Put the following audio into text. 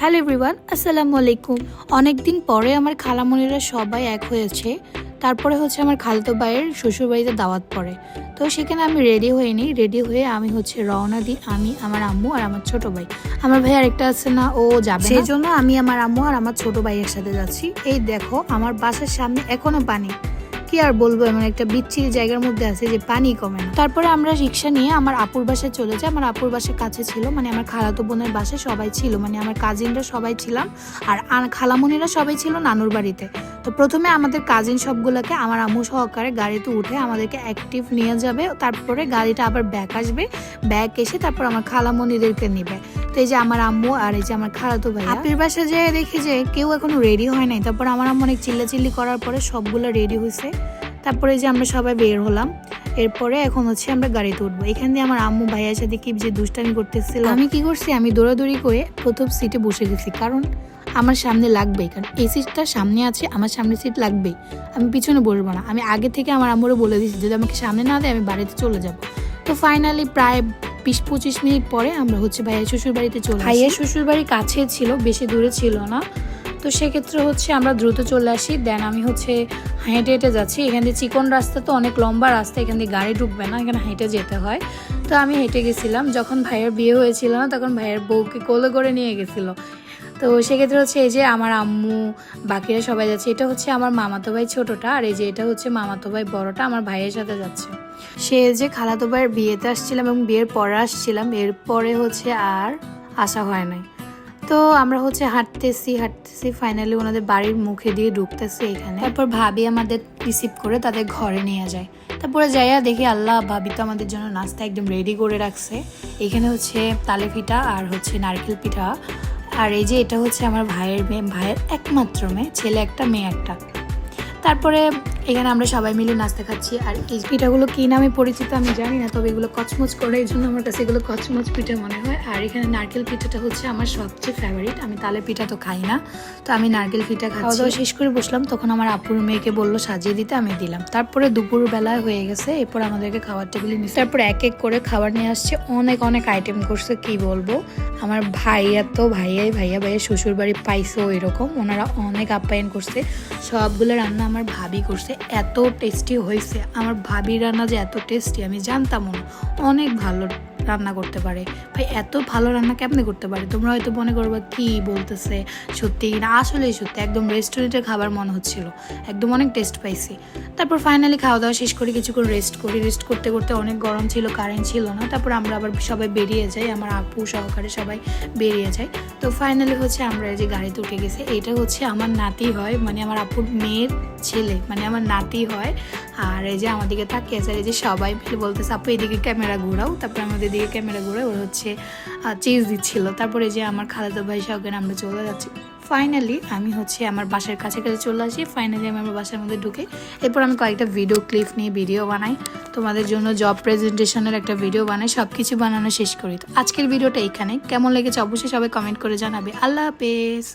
Hello everyone আসসালামু আলাইকুম অনেকদিন পরে আমার খালামণিরা সবাই এক হয়েছে। তারপরে হচ্ছে আমার খালতো ভাইয়ের শ্বশুরবাড়িতে দাওয়াত পড়ে। তো সেখানে আমি রেডি হইনি। রেডি হয়ে আমি হচ্ছে রওনা দিই আমি, আমার আম্মু আর আমার ছোট ভাই। আমার ভাই আরেকটা আছে না, ও যাবে সেই জন্য আমি আমার আম্মু আর আমার ছোট ভাইয়ের সাথে যাচ্ছি। এই দেখো, আমার বাসার সামনে এখনও পানি। কি আর বলব, এমন একটা বিচ্ছিরি জায়গার মধ্যে আছে যে পানি কমে না। তারপরে আমরা রিক্সা নিয়ে আমার আপুর বাসায় চলে যাই। আমার আপুর বাসার কাছে ছিল মানে আমার খালাতো বোনের বাসায় সবাই ছিল মানে আমার কাজিনরা সবাই ছিলাম। আর খালামণিরা সবাই ছিল নানুর বাড়িতে। তো প্রথমে আমাদের কাজিন সবগুলোকে আমার আম্মু সহকারে গাড়িতে উঠে আমাদেরকে অ্যাক্টিভ নিয়ে যাবে। তারপরে গাড়িটা আবার ব্যাক আসবে। ব্যাক এসে তারপর আমার খালামণিদেরকে নিবে। তো এই যে আমার আম্মু আর এই যে আমার খালাতো ভাই আপির বাসা যেয়ে দেখি যে কেউ এখনও রেডি হয় নাই। তারপর আমার আম্মু অনেক চিল্লাচিল্লি করার পরে সবগুলো রেডি হয়েছে তারপরে যে আমরা সবাই বের হলাম। এরপরে এখন হচ্ছে আমরা গাড়িতে উঠবো। এখান দিয়ে আমার আম্মু ভাইয়ের সাথে কি যে দুষ্টামি করতেছিল। আমি কি করছি? আমি দৌড়াদৌড়ি করে প্রথম সিটে বসে গেছি। কারণ আমার সামনে লাগবেই। কারণ এই সিটটা সামনে আছে আমার সামনে সিট লাগবেই। আমি পিছনে বসবো না। আমি আগে থেকে আমার আম্মুরে বলে দিয়েছি যদি আমাকে সামনে না দেয় আমি বাড়িতে চলে যাব। তো ফাইনালি প্রায় বিশ পঁচিশ মিনিট পরে আমরা হচ্ছে ভাইয়া শ্বশুর বাড়িতে চলে ভাইয়ের শ্বশুর বাড়ি কাছে ছিল, বেশি দূরে ছিল না। তো সেক্ষেত্রে হচ্ছে আমরা দ্রুত চলে আসি। দেন আমি হচ্ছে হেঁটে হেঁটে যাচ্ছি। এখান দিয়ে চিকন রাস্তা তো অনেক লম্বা রাস্তা, এখান দিয়ে গাড়ি ঢুকবে না, এখানে হেঁটে যেতে হয়। তো আমি হেঁটে গেছিলাম। যখন ভাইয়ের বিয়ে হয়েছিল না, তখন ভাইয়ের বউকে কোলে করে নিয়ে গেছিল। তো সেক্ষেত্রে হচ্ছে এই যে আমার আম্মু, বাকিরা সবাই যাচ্ছে, এটা হচ্ছে আমার মামাতো ভাই ছোটোটা, আর এই যে এটা হচ্ছে মামাতো ভাই বড়টা, আমার ভাইয়ের সাথে যাচ্ছে। সে যে খালাতো ভাইয়ের বিয়েতে আসছিলাম এবং বিয়ের পরে আসছিলাম, এরপরে হচ্ছে আর আসা হয় নাই। তো আমরা হচ্ছে হাঁটতেছি হাঁটতেছি ফাইনালি ওনাদের বাড়ির মুখে দিয়ে ঢুকতেছি এখানে। তারপর ভাবি আমাদের রিসিভ করে তাদের ঘরে নিয়ে যায়। তারপরে যাইয়া দেখি আল্লাহ, ভাবি তো আমাদের জন্য নাস্তা একদম রেডি করে রাখছে। এখানে হচ্ছে তালে পিঠা আর হচ্ছে নারকেল পিঠা। আর এই যে এটা হচ্ছে আমার ভাইয়ের মেয়ে, ভাইয়ের একমাত্র মেয়ে, ছেলে একটা, মেয়ে একটা। তারপরে এখানে আমরা সবাই মিলে নাস্তা খাচ্ছি। আর এই পিঠাগুলো কী নামে পরিচিত আমি জানি না তবে এগুলো কচমচ করে এই জন্য আমার কাছে এগুলো কচমচ পিঠা মনে হয়। আর এখানে নারকেল পিঠাটা হচ্ছে আমার সবচেয়ে ফেভারিট আমি তালে পিঠা তো খাই না তো আমি নারকেল পিঠা খাওয়া দাওয়া শেষ করে বসলাম তখন আমার আপুর মেয়েকে বলল সাজিয়ে দিতে আমি দিলাম। তারপরে দুপুর বেলায় হয়ে গেছে এরপর আমাদেরকে খাবার টেবিলে নিচ্ছে তারপর এক এক করে খাবার নিয়ে আসছে অনেক অনেক আইটেম করছে কি বলব? আমার ভাইয়া তো ভাইয়াই ভাইয়া ভাইয়া শ্বশুর বাড়ি পাইছো এরকম ওনারা অনেক আপ্যায়ন করছে। সবগুলো রান্না আমার ভাবি করছে। এত টেস্টি হয়েছে। আমার ভাবি রান্না যে এত টেস্টি আমি জানতামও না। অনেক ভালো রান্না করতে পারে। ভাই, এত ভালো রান্না কেমনে করতে পারে? তোমরা হয়তো মনে করবা, কি বলতেছে? সত্যি না? আসলেই সত্যি, একদম রেস্টুরেন্টের খাবার মনে হচ্ছিল। একদম অনেক টেস্ট পাইছি। তারপর ফাইনালি খাওয়া দাওয়া শেষ করে কিছুক্ষণ রেস্ট করি। রেস্ট করতে করতে অনেক গরম ছিল কারেন্ট ছিল না। তারপর আমরা আবার সবাই বেরিয়ে যাই, আমার আপু সহকারে সবাই বেরিয়ে যায়। তো ফাইনালি হচ্ছে আমরা এই যে গাড়িতে উঠে গেছি। এটা হচ্ছে আমার নাতি হয় মানে আমার আপুর মেয়ের ছেলে মানে আমার নাতি হয়। আর এই যে আমাদেরকে তাকিয়ে আছে, এই যে সবাই মিলে বলতেছে, আপু, এদিকে ক্যামেরা ঘোরাও। তারপরে আমাদের দিকে ক্যামেরা ঘুরে ওরা হচ্ছে চিজ দিচ্ছিল। তারপরে যে আমার খালাতো ভাই সহকারে আমরা চলে যাচ্ছি। ফাইনালি আমি হচ্ছে আমার বাসার কাছে কাছে চলে আসি। ফাইনালি আমি আমার বাসার মধ্যে ঢুকে এরপর আমি কয়েকটা ভিডিও ক্লিপ নিয়ে ভিডিও বানাই। তোমাদের জন্য জব প্রেজেন্টেশনের একটা ভিডিও বানাই সব কিছু বানানো শেষ করি। তো আজকের ভিডিওটা এখানে কেমন লেগেছে অবশ্যই সবাই কমেন্ট করে জানাবে। আল্লাহ হাফেজ।